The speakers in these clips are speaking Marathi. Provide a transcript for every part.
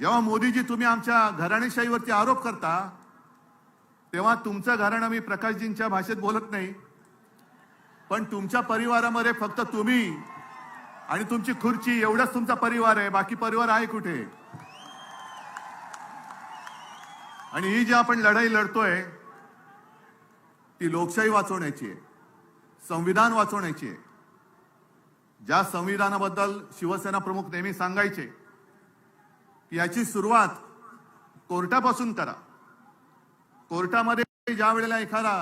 जेव्हा मोदीजी तुम्ही आमच्या घराणेशाहीवरती आरोप करता तेव्हा तुमचं घराणं मी प्रकाशजींच्या भाषेत बोलत नाही. पण तुमच्या परिवारामध्ये फक्त तुम्ही आणि तुमची खुर्ची एवढाच तुमचा परिवार आहे बाकी परिवार आहे कुठे? आणि ही जी आपण लढाई लढतोय ती लोकशाही वाचवण्याची आहे संविधान वाचवण्याची आहे. ज्या संविधानाबद्दल शिवसेना प्रमुख नेहमी सांगायचे याची सुरुवात कोर्टापासून करा. कोर्टामध्ये ज्या वेळेला एखादा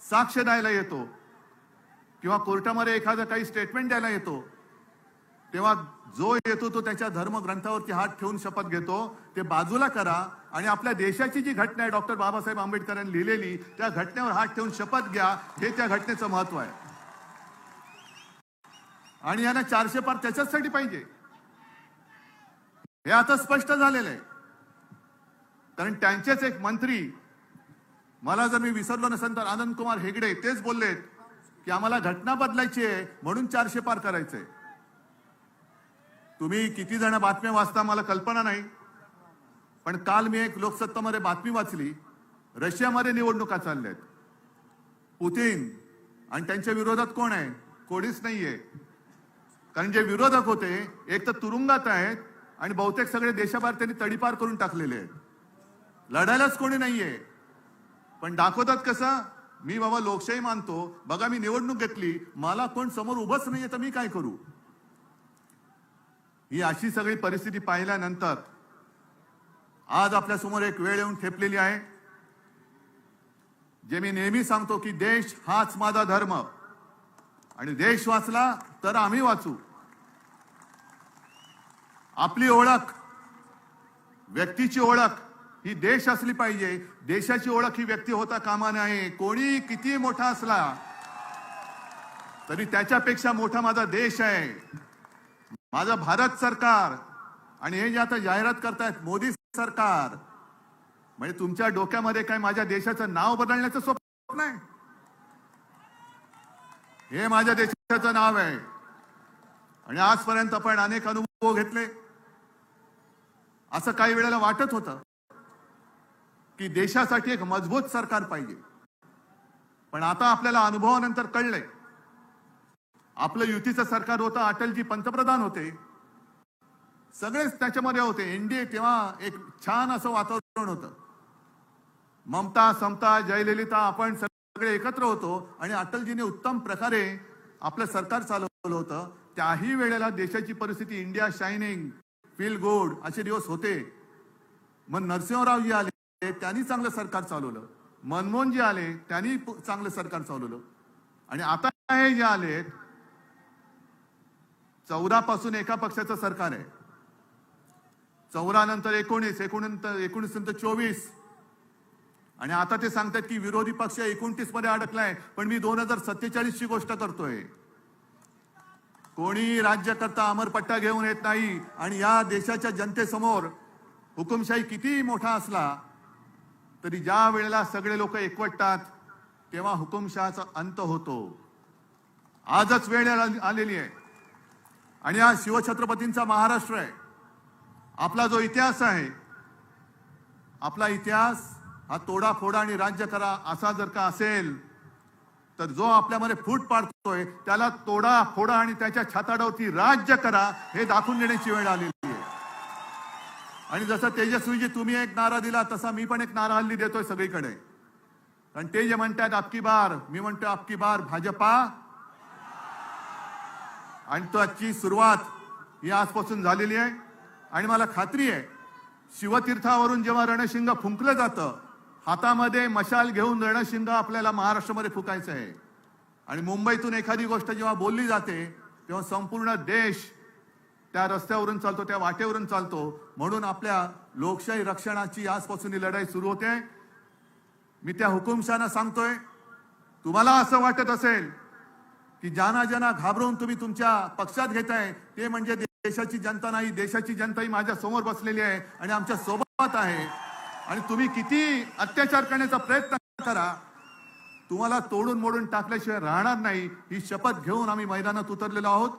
साक्ष द्यायला येतो किंवा कोर्टामध्ये एखादं काही स्टेटमेंट द्यायला येतो तेव्हा जो येतो तो त्याच्या धर्मग्रंथावरती हात ठेवून शपथ घेतो ते बाजूला करा आणि आपल्या देशाची जी घटना आहे डॉक्टर बाबासाहेब आंबेडकरांनी लिहिलेली त्या घटनेवर हात ठेवून शपथ घ्या हे त्या घटनेचं महत्त्व आहे. आणि यांना चारशे पार त्याच्याचसाठी पाहिजे. हे आता स्पष्ट झालेलं आहे. कारण त्यांचेच एक मंत्री मला जर मी विसरलो नसेल तर आनंद कुमार हेगडे तेच बोललेत की आम्हाला घटना बदलायची आहे म्हणून चारशे पार करायचंय. तुम्ही किती जण बातम्या वाचता मला कल्पना नाही. पण काल मी एक लोकसत्तामध्ये बातमी वाचली. रशियामध्ये निवडणुका चालल्या आहेत पुतीन आणि त्यांच्या विरोधात कोण आहे? कोणीच नाहीये. कारण जे विरोधक होते एक तर तुरुंगात आहेत आणि बहुतेक सगळे देशाबाहेर त्यांनी तडीपार करून टाकलेले आहेत. लढायलाच कोणी नाहीये. पण दाखवतात कसं? मी बाबा लोकशाही मानतो. बघा मी निवडणूक घेतली. मला कोण समोर उभंच नाहीये तर मी काय करू? ही अशी सगळी परिस्थिती पाहिल्यानंतर आज आपल्यासमोर एक वेळ येऊन ठेपलेली आहे. जे मी नेहमी सांगतो की देश हाच माझा धर्म. आणि देश वाचला तर आम्ही वाचू. आपली ओळख व्यक्तीची ओळख ही देश असली पाहिजे. देशाची ओळख ही व्यक्ती होता कामा नाही कोणी किती मोठा असला तरी त्याच्यापेक्षा मोठा माझा देश आहे. माझं भारत सरकार आणि हे जे आता जाहिरात करतायत मोदी सरकार म्हणजे तुमच्या डोक्यामध्ये काय माझ्या देशाचं नाव बदलण्याचं स्वप्न आहे? हे माझ्या देशाचं नाव आहे. आणि आजपर्यंत आपण अनेक अनुभव घेतले. असं काही वेळेला वाटत होतं की देशासाठी एक मजबूत सरकार पाहिजे. पण आता आपल्याला अनुभवानंतर कळलंय. आपलं युतीचं सरकार होतं अटलजी पंतप्रधान होते. सगळेच त्याच्यामध्ये होते. एनडीए तेव्हा एक छान असं वातावरण होतं. ममता समता जयललिता आपण सगळे एकत्र होतो आणि अटलजीने उत्तम प्रकारे आपलं सरकार चालवलं होतं. त्याही वेळेला देशाची परिस्थिती इंडिया शायनिंग फील गुड असे दिवस होते. मग नरसिंहरावजी आले त्यांनी चांगलं सरकार चालवलं. मनमोहनजी आले त्यांनी चांगलं सरकार चालवलं. आणि आता हे जे आलेत चौदा पासून एका पक्षाचं सरकार आहे. चौदा नंतर एकोणीस एकोणनंतर एकोणीस नंतर चोवीस. आणि आता ते सांगतात की विरोधी पक्ष एकोणतीसमध्ये अडकलाय पण मी दोन हजार सत्तेचाळीस ची गोष्ट करतोय. कोणी राज्यकर्ता अमरपट्टा घेऊन येत नाही आणि या देशाच्या जनतेसमोर हुकुमशाही किती मोठा असला तरी ज्या वेळेला सगळे लोक एकवटतात तेव्हा हुकुमशहाचा अंत होतो. आजच वेळ आलेली आहे. आणि हा शिवछत्रपतींचा महाराष्ट्र आहे. आपला जो इतिहास आहे आपला इतिहास हा तोडाफोडा आणि राज्य करा असा जर का असेल तर जो आपल्यामध्ये फूट पाडतोय त्याला तोडा फोडा आणि त्याच्या छाताडावरती राज्य करा हे दाखवून देण्याची वेळ आलेली आहे. आणि जसं तेजस्वीजी तुम्ही एक नारा दिला तसा मी पण एक नारा हल्ली देतोय सगळीकडे. कारण ते जे म्हणतात आपकी बार मी म्हणतो आपकी बार भाजपा. आणि त्याची सुरुवात ही आजपासून झालेली आहे. आणि मला खात्री आहे शिवतीर्थावरून जेव्हा रणशिंग फुंकलं जातं हातामध्ये मशाल घेऊन रणशिंग आपल्याला महाराष्ट्रामध्ये फुकायचं आहे. आणि मुंबईतून एखादी गोष्ट जेव्हा बोलली जाते तेव्हा संपूर्ण देश त्या रस्त्यावरून चालतो त्या वाटेवरून चालतो. म्हणून आपल्या लोकशाही रक्षणाची आजपासून ही लढाई सुरू होते. मी त्या हुकुमशाना सांगतोय तुम्हाला असं वाटत असेल की ज्यांना ज्यांना घाबरून तुम्ही तुमच्या पक्षात घेताय ते म्हणजे देशाची जनता नाही देशाची जनता ही माझ्यासमोर बसलेली आहे आणि आमच्यासोबत आहे. आणि तुम्ही किती अत्याचार करण्याचा प्रयत्न करा तुम्हाला तोडून मोडून टाकल्याशिवाय राहणार नाही. ही शपथ घेऊन आम्ही मैदानात उतरलेलो आहोत.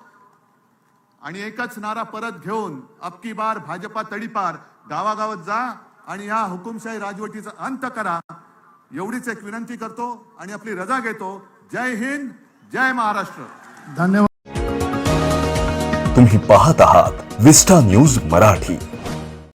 आणि एकच नारा परत घेऊन अबकी बार भाजपा तडीपार गावागावात जा आणि या हुकुमशाही राजवटीचा अंत करा. एवढीच एक विनंती करतो आणि आपली रजा घेतो. जय हिंद जय महाराष्ट्र. धन्यवाद. तुम्ही पाहत आहात विस्टा न्यूज मराठी.